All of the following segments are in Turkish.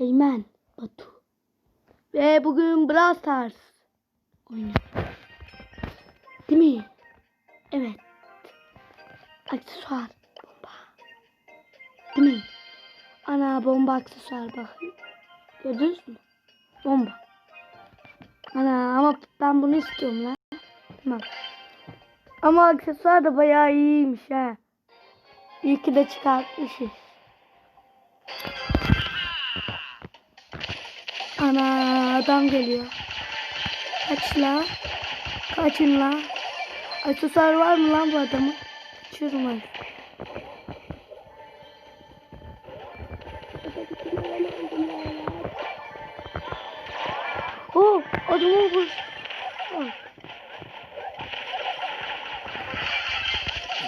Eymen Batu. Ve bugün Brawl Stars. Değil mi? Evet. Aksesuar bomba. Değil mi? Ana bomba aksesuar bakın. Gördünüz mü? Bomba. Ana ama ben bunu istiyorum lan. Tamam. Ama aksesuar da bayağı iyiymiş ha. İyi ki de çıkartmışız. Ana adam geliyor. Kaç la? Kaçın la? Aksesuar var mı lan bu adamın? Kaçıyorum ben. Oh adamı vur. Oh.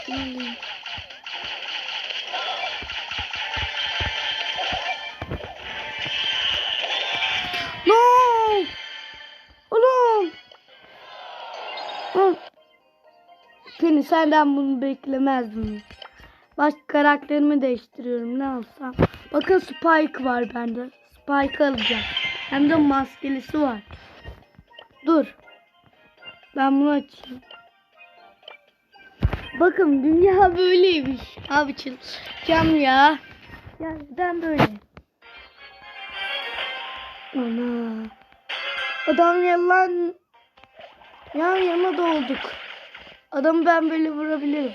Hmm. Seni senden bunu beklemezdim. Başka karakterimi değiştiriyorum ne alsam. Bakın Spike var bende. Spike alacağım. Hem de maskelisi var. Dur. Ben bunu açayım. Bakın dünya böyleymiş. Abi çıldıracağım ya. Ya neden böyle? Ana. Adam yalan. Yan yana dolduk. Adamı ben böyle vurabilirim.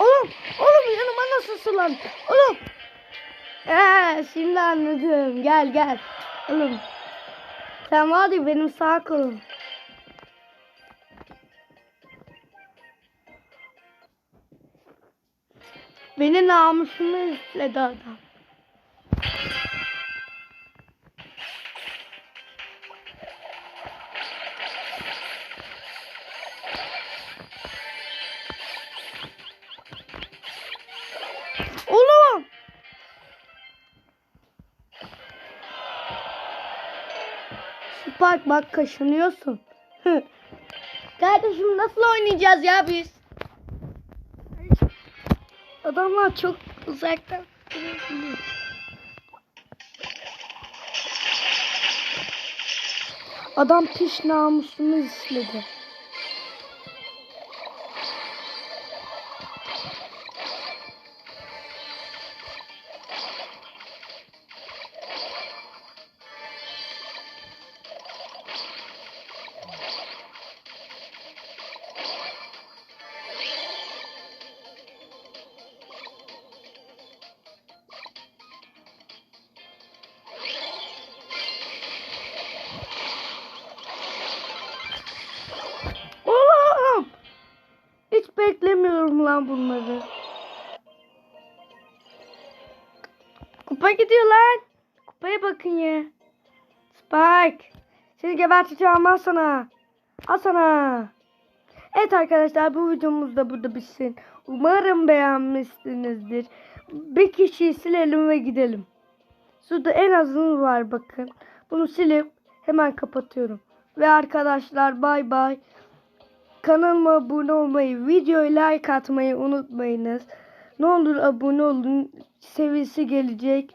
Oğlum, oğlum yanıma nasıl sılan? Oğlum. Ee, şimdi anladım. Gel gel. Oğlum. Sen var ya benim sağ kolum. Beni namusumu istedi adam. Spark bak kaşınıyorsun. Kardeşim nasıl oynayacağız ya biz? Adamlar çok uzaktan. Adam piş namusunu istedi. Beklemiyorum lan bunları. Kupa gidiyor lan. Kupaya bakın ya. Spike. Seni geberteceğim al sana. Al sana. Evet arkadaşlar bu videomuz da burada bitsin. Umarım beğenmişsinizdir. Bir kişiyi silelim ve gidelim. Şurada en azını var bakın. Bunu silip hemen kapatıyorum. Ve arkadaşlar bay bay. Kanalıma abone olmayı, videoya like atmayı unutmayınız. Ne olur abone olun. Seviyesi gelecek.